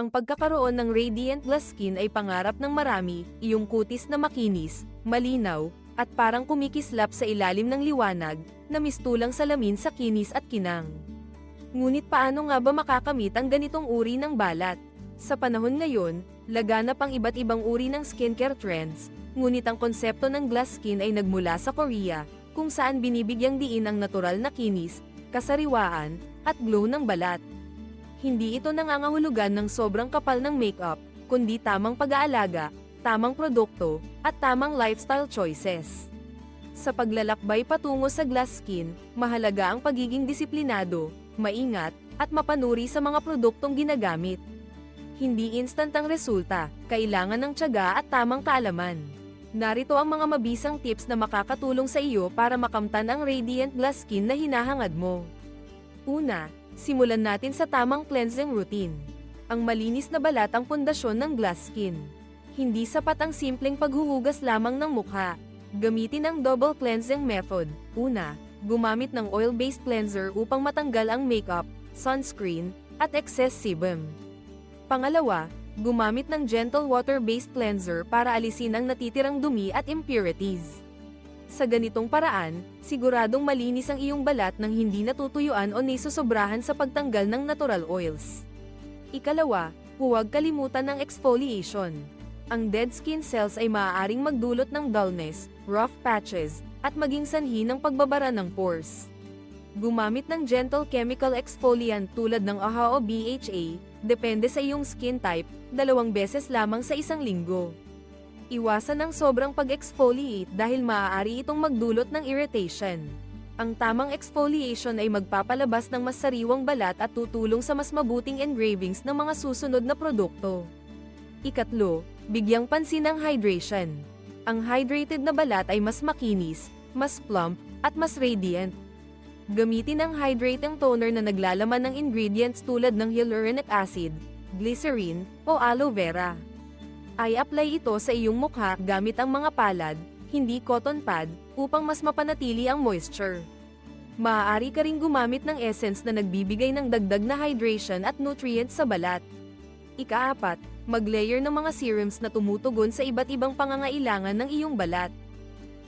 Ang pagkakaroon ng radiant glass skin ay pangarap ng marami, iyong kutis na makinis, malinaw, at parang kumikislap sa ilalim ng liwanag, na mistulang salamin sa kinis at kinang. Ngunit paano nga ba makakamit ang ganitong uri ng balat? Sa panahon ngayon, laganap ang iba't ibang uri ng skincare trends, ngunit ang konsepto ng glass skin ay nagmula sa Korea, kung saan binibigyang diin ang natural na kinis, kasariwaan, at glow ng balat. Hindi ito nangangahulugan ng sobrang kapal ng makeup, kundi tamang pag-aalaga, tamang produkto, at tamang lifestyle choices. Sa paglalakbay patungo sa glass skin, mahalaga ang pagiging disiplinado, maingat, at mapanuri sa mga produktong ginagamit. Hindi instant ang resulta, kailangan ng tiyaga at tamang kaalaman. Narito ang mga mabisang tips na makakatulong sa iyo para makamtan ang radiant glass skin na hinahangad mo. Una, simulan natin sa tamang cleansing routine. Ang malinis na balat ang pundasyon ng glass skin. Hindi sapat ang simpleng paghuhugas lamang ng mukha. Gamitin ang double cleansing method. Una, gumamit ng oil-based cleanser upang matanggal ang makeup, sunscreen, at excess sebum. Pangalawa, gumamit ng gentle water-based cleanser para alisin ang natitirang dumi at impurities. Sa ganitong paraan, siguradong malinis ang iyong balat nang hindi natutuyuan o nisosobrahan sa pagtanggal ng natural oils. Ikalawa, huwag kalimutan ng exfoliation. Ang dead skin cells ay maaaring magdulot ng dullness, rough patches, at maging sanhi ng pagbabara ng pores. Gumamit ng gentle chemical exfoliant tulad ng AHA o BHA, depende sa iyong skin type, dalawang beses lamang sa isang linggo. Iwasan ang sobrang pag-exfoliate dahil maaari itong magdulot ng irritation. Ang tamang exfoliation ay magpapalabas ng mas sariwang balat at tutulong sa mas mabuting engravings ng mga susunod na produkto. Ikatlo, bigyang pansin ang hydration. Ang hydrated na balat ay mas makinis, mas plump, at mas radiant. Gamitin ang hydrating toner na naglalaman ng ingredients tulad ng hyaluronic acid, glycerin, o aloe vera. Ay apply ito sa iyong mukha gamit ang mga palad, hindi cotton pad, upang mas mapanatili ang moisture. Maaari ka ring gumamit ng essence na nagbibigay ng dagdag na hydration at nutrients sa balat. Ikaapat, mag-layer ng mga serums na tumutugon sa iba't ibang pangangailangan ng iyong balat.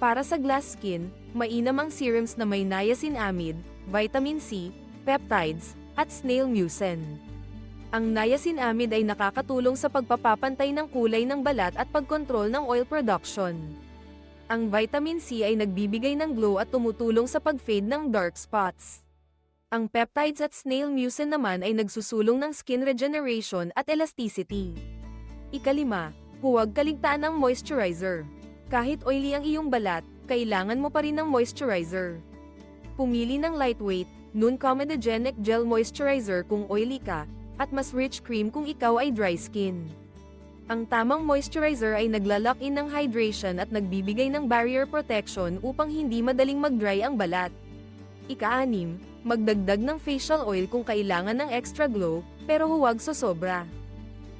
Para sa glass skin, mainam ang serums na may niacinamide, vitamin C, peptides, at snail mucin. Ang niacinamide ay nakakatulong sa pagpapapantay ng kulay ng balat at pagkontrol ng oil production. Ang vitamin C ay nagbibigay ng glow at tumutulong sa pag-fade ng dark spots. Ang peptides at snail mucin naman ay nagsusulong ng skin regeneration at elasticity. Ikalima, huwag kaligtaan ng moisturizer. Kahit oily ang iyong balat, kailangan mo pa rin ng moisturizer. Pumili ng lightweight, non-comedogenic gel moisturizer kung oily ka, at mas rich cream kung ikaw ay dry skin. Ang tamang moisturizer ay nagla-lock-in ng hydration at nagbibigay ng barrier protection upang hindi madaling mag-dry ang balat. Ika-anim, magdagdag ng facial oil kung kailangan ng extra glow, pero huwag sosobra.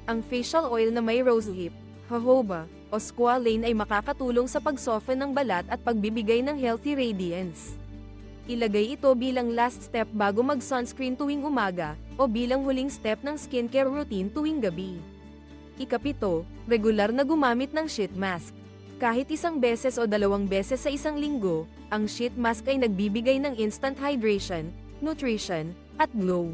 Ang facial oil na may rosehip, jojoba, o squalane ay makakatulong sa pag-soften ng balat at pagbibigay ng healthy radiance. Ilagay ito bilang last step bago mag-sunscreen tuwing umaga, o bilang huling step ng skincare routine tuwing gabi. Ikapito, regular na gumamit ng sheet mask. Kahit isang beses o dalawang beses sa isang linggo, ang sheet mask ay nagbibigay ng instant hydration, nutrition, at glow.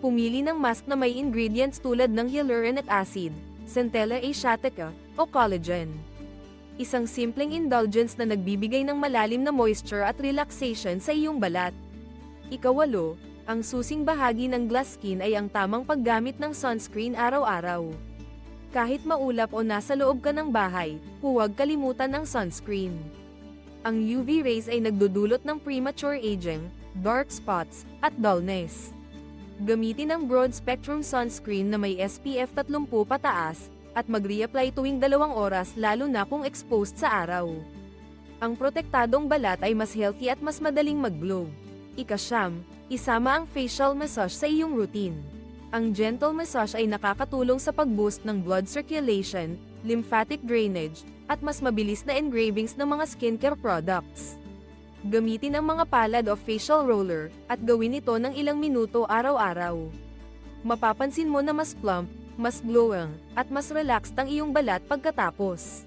Pumili ng mask na may ingredients tulad ng hyaluronic acid, centella asiatica, o collagen. Isang simpleng indulgence na nagbibigay ng malalim na moisture at relaxation sa iyong balat. Ikawalo, ang susing bahagi ng glass skin ay ang tamang paggamit ng sunscreen araw-araw. Kahit maulap o nasa loob ka ng bahay, huwag kalimutan ang sunscreen. Ang UV rays ay nagdudulot ng premature aging, dark spots, at dullness. Gamitin ang broad-spectrum sunscreen na may SPF 30 pataas, at mag-reapply tuwing dalawang oras lalo na kung exposed sa araw. Ang protektadong balat ay mas healthy at mas madaling mag-glow. Ikasyam, isama ang facial massage sa iyong routine. Ang gentle massage ay nakakatulong sa pag-boost ng blood circulation, lymphatic drainage, at mas mabilis na engravings ng mga skincare products. Gamitin ang mga palad o facial roller, at gawin ito ng ilang minuto araw-araw. Mapapansin mo na mas plump, mas glowing, at mas relaxed ang iyong balat pagkatapos.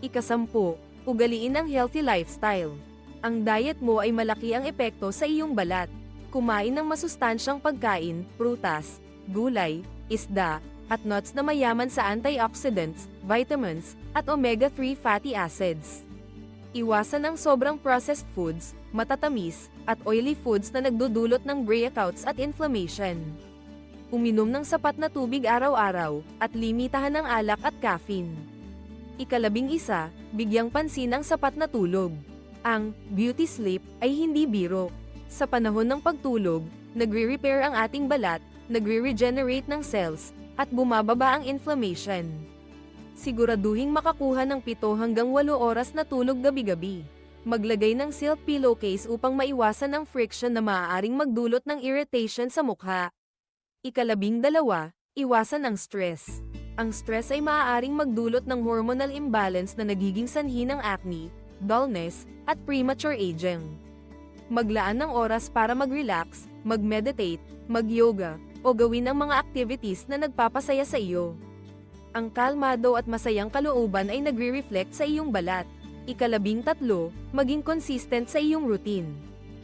Ikasampu, ugaliin ang healthy lifestyle. Ang diet mo ay malaki ang epekto sa iyong balat. Kumain ng masustansyang pagkain, prutas, gulay, isda, at nuts na mayaman sa antioxidants, vitamins, at omega-3 fatty acids. Iwasan ang sobrang processed foods, matatamis, at oily foods na nagdudulot ng breakouts at inflammation. Uminom ng sapat na tubig araw-araw, at limitahan ng alak at caffeine. Ikalabing isa, bigyang pansin ang sapat na tulog. Ang beauty sleep ay hindi biro. Sa panahon ng pagtulog, nagre-repair ang ating balat, nagre-regenerate ng cells, at bumababa ang inflammation. Siguraduhing makakuha ng 7 hanggang 8 oras na tulog gabi-gabi. Maglagay ng silk pillowcase upang maiwasan ang friction na maaaring magdulot ng irritation sa mukha. Ikalabing dalawa, iwasan ang stress. Ang stress ay maaaring magdulot ng hormonal imbalance na nagiging sanhi ng acne, dullness, at premature aging. Maglaan ng oras para mag-relax, mag-meditate, mag-yoga, o gawin ang mga activities na nagpapasaya sa iyo. Ang kalmado at masayang kalooban ay nagre-reflect sa iyong balat. Ikalabing tatlo, maging consistent sa iyong routine.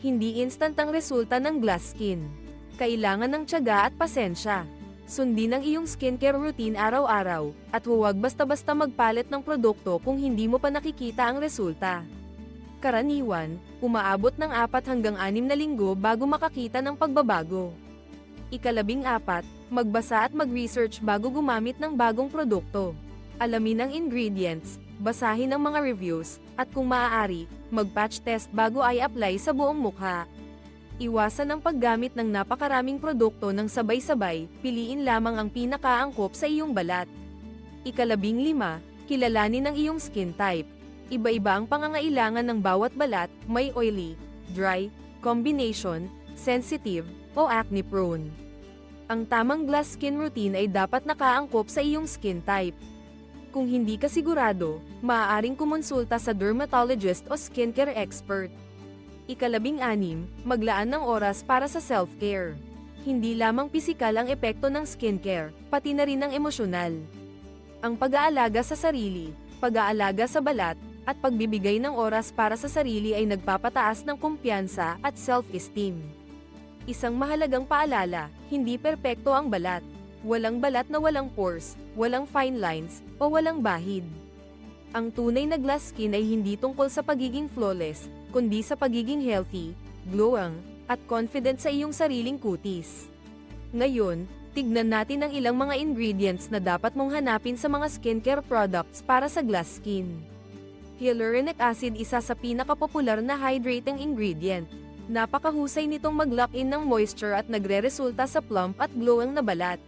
Hindi instant ang resulta ng glass skin. Kailangan ng tiyaga at pasensya. Sundin ang iyong skincare routine araw-araw, at huwag basta-basta magpalit ng produkto kung hindi mo pa nakikita ang resulta. Karaniwan, umaabot ng 4 hanggang 6 na linggo bago makakita ng pagbabago. Ikalabing apat, magbasa at mag-research bago gumamit ng bagong produkto. Alamin ang ingredients, basahin ang mga reviews, at kung maaari, mag-patch test bago ay apply sa buong mukha. Iwasan ang paggamit ng napakaraming produkto ng sabay-sabay, piliin lamang ang pinakaangkop sa iyong balat. Ikalabing lima, kilalanin ang iyong skin type. Iba-iba ang pangangailangan ng bawat balat, may oily, dry, combination, sensitive, o acne prone. Ang tamang glass skin routine ay dapat nakaangkop sa iyong skin type. Kung hindi ka sigurado, maaaring kumonsulta sa dermatologist o skincare expert. Ikalabing anim, maglaan ng oras para sa self-care. Hindi lamang pisikal ang epekto ng skincare, pati na rin ang emosyonal. Ang pag-aalaga sa sarili, pag-aalaga sa balat, at pagbibigay ng oras para sa sarili ay nagpapataas ng kumpiyansa at self-esteem. Isang mahalagang paalala, hindi perpekto ang balat. Walang balat na walang pores, walang fine lines, o walang bahid. Ang tunay na glass skin ay hindi tungkol sa pagiging flawless, kundi sa pagiging healthy, glowing, at confident sa iyong sariling kutis. Ngayon, tignan natin ang ilang mga ingredients na dapat mong hanapin sa mga skincare products para sa glass skin. Hyaluronic acid isa sa pinakapopular na hydrating ingredient. Napakahusay nitong mag-lock-in ng moisture at nagre-resulta sa plump at glowing na balat.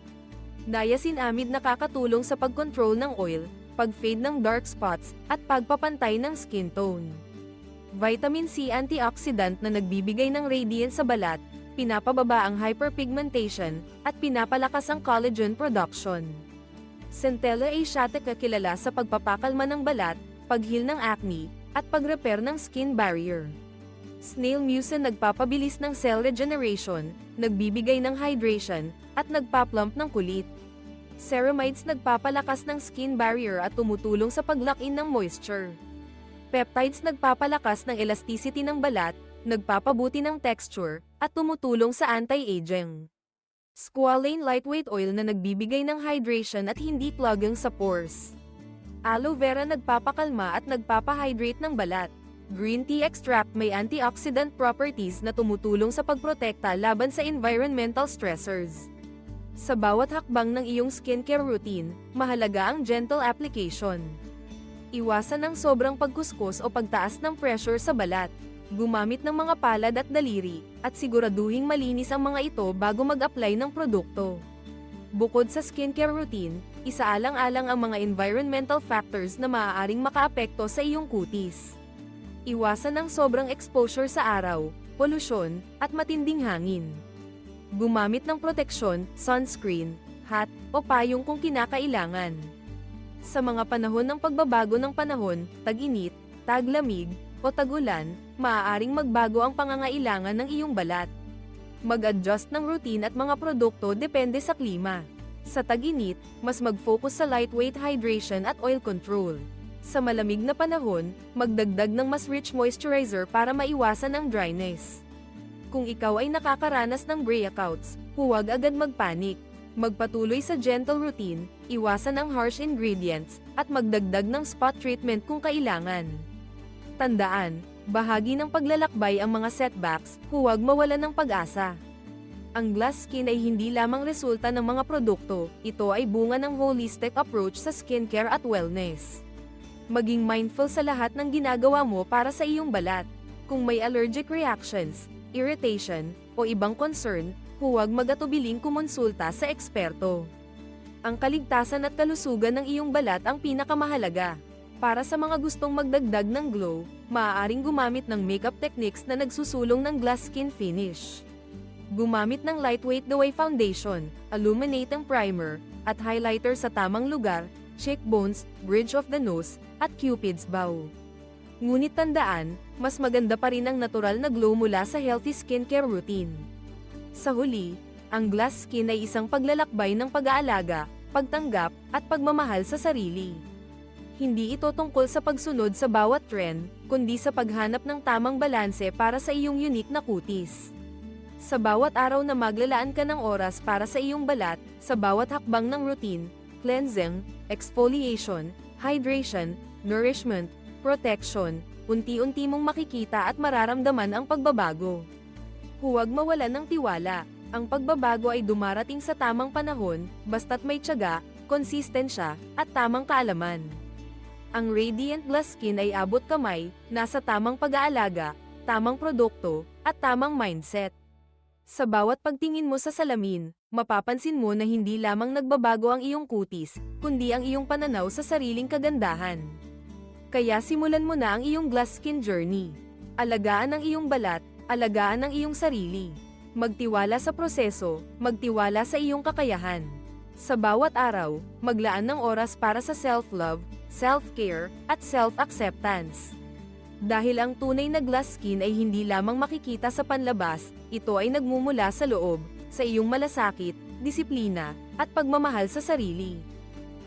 Niacinamide nakakatulong sa pag-control ng oil, pag-fade ng dark spots, at pagpapantay ng skin tone. Vitamin C antioxidant na nagbibigay ng radiance sa balat, pinapababa ang hyperpigmentation, at pinapalakas ang collagen production. Centella asiatica kilala sa pagpapakalma ng balat, paghil ng acne, at pag-repair ng skin barrier. Snail mucin nagpapabilis ng cell regeneration, nagbibigay ng hydration, at nagpaplump ng kulit. Ceramides nagpapalakas ng skin barrier at tumutulong sa pag-lock-in ng moisture. Peptides nagpapalakas ng elasticity ng balat, nagpapabuti ng texture, at tumutulong sa anti-aging. Squalane lightweight oil na nagbibigay ng hydration at hindi plugging sa pores. Aloe vera nagpapakalma at nagpapahydrate ng balat. Green tea extract may antioxidant properties na tumutulong sa pagprotekta laban sa environmental stressors. Sa bawat hakbang ng iyong skincare routine, mahalaga ang gentle application. Iwasan ang sobrang pagkuskus o pagtaas ng pressure sa balat. Gumamit ng mga palad at daliri, at siguraduhing malinis ang mga ito bago mag-apply ng produkto. Bukod sa skincare routine, isaalang-alang ang mga environmental factors na maaaring makaapekto sa iyong kutis. Iwasan ang sobrang exposure sa araw, polusyon, at matinding hangin. Gumamit ng proteksyon, sunscreen, hat, o payong kung kinakailangan. Sa mga panahon ng pagbabago ng panahon, tag-init, taglamig, o tagulan, maaaring magbago ang pangangailangan ng iyong balat. Mag-adjust ng routine at mga produkto depende sa klima. Sa tag-init, mas mag-focus sa lightweight hydration at oil control. Sa malamig na panahon, magdagdag ng mas rich moisturizer para maiwasan ang dryness. Kung ikaw ay nakakaranas ng breakouts, huwag agad magpanik. Magpatuloy sa gentle routine, iwasan ang harsh ingredients, at magdagdag ng spot treatment kung kailangan. Tandaan, bahagi ng paglalakbay ang mga setbacks, huwag mawalan ng pag-asa. Ang glass skin ay hindi lamang resulta ng mga produkto, ito ay bunga ng holistic approach sa skincare at wellness. Maging mindful sa lahat ng ginagawa mo para sa iyong balat. Kung may allergic reactions, irritation, o ibang concern, huwag magatubiling kumonsulta sa eksperto. Ang kaligtasan at kalusugan ng iyong balat ang pinakamahalaga. Para sa mga gustong magdagdag ng glow, maaaring gumamit ng makeup techniques na nagsusulong ng glass skin finish. Gumamit ng lightweight Daway Foundation, illuminating primer, at highlighter sa tamang lugar, cheekbones, bridge of the nose, at cupid's bow. Ngunit tandaan, mas maganda pa rin ang natural na glow mula sa healthy skincare routine. Sa huli, ang glass skin ay isang paglalakbay ng pag-aalaga, pagtanggap, at pagmamahal sa sarili. Hindi ito tungkol sa pagsunod sa bawat trend, kundi sa paghanap ng tamang balanse para sa iyong unique na kutis. Sa bawat araw na maglalaan ka ng oras para sa iyong balat, sa bawat hakbang ng routine, cleansing, exfoliation, hydration, nourishment, protection, unti-unti mong makikita at mararamdaman ang pagbabago. Huwag mawalan ng tiwala. Ang pagbabago ay dumarating sa tamang panahon, basta't may tiyaga, konsistensya, at tamang kaalaman. Ang Radiant Glass Skin ay abot kamay, nasa tamang pag-aalaga, tamang produkto, at tamang mindset. Sa bawat pagtingin mo sa salamin, mapapansin mo na hindi lamang nagbabago ang iyong kutis, kundi ang iyong pananaw sa sariling kagandahan. Kaya simulan mo na ang iyong glass skin journey. Alagaan ang iyong balat, alagaan ang iyong sarili. Magtiwala sa proseso, magtiwala sa iyong kakayahan. Sa bawat araw, maglaan ng oras para sa self-love, self-care, at self-acceptance. Dahil ang tunay na glass skin ay hindi lamang makikita sa panlabas, ito ay nagmumula sa loob, sa iyong malasakit, disiplina, at pagmamahal sa sarili.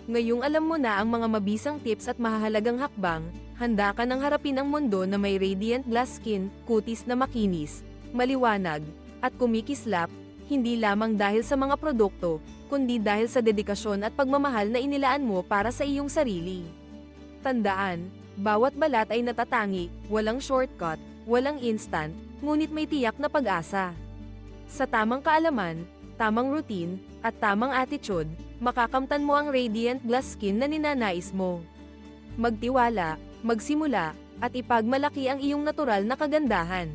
Ngayong alam mo na ang mga mabisang tips at mahahalagang hakbang, handa ka nang harapin ang mundo na may radiant glass skin, kutis na makinis, maliwanag, at kumikislap, hindi lamang dahil sa mga produkto, kundi dahil sa dedikasyon at pagmamahal na inilaan mo para sa iyong sarili. Tandaan, bawat balat ay natatangi, walang shortcut, walang instant, ngunit may tiyak na pag-asa. Sa tamang kaalaman, tamang routine, at tamang attitude, makakamtan mo ang radiant glass skin na ninanais mo. Magtiwala, magsimula, at ipagmalaki ang iyong natural na kagandahan.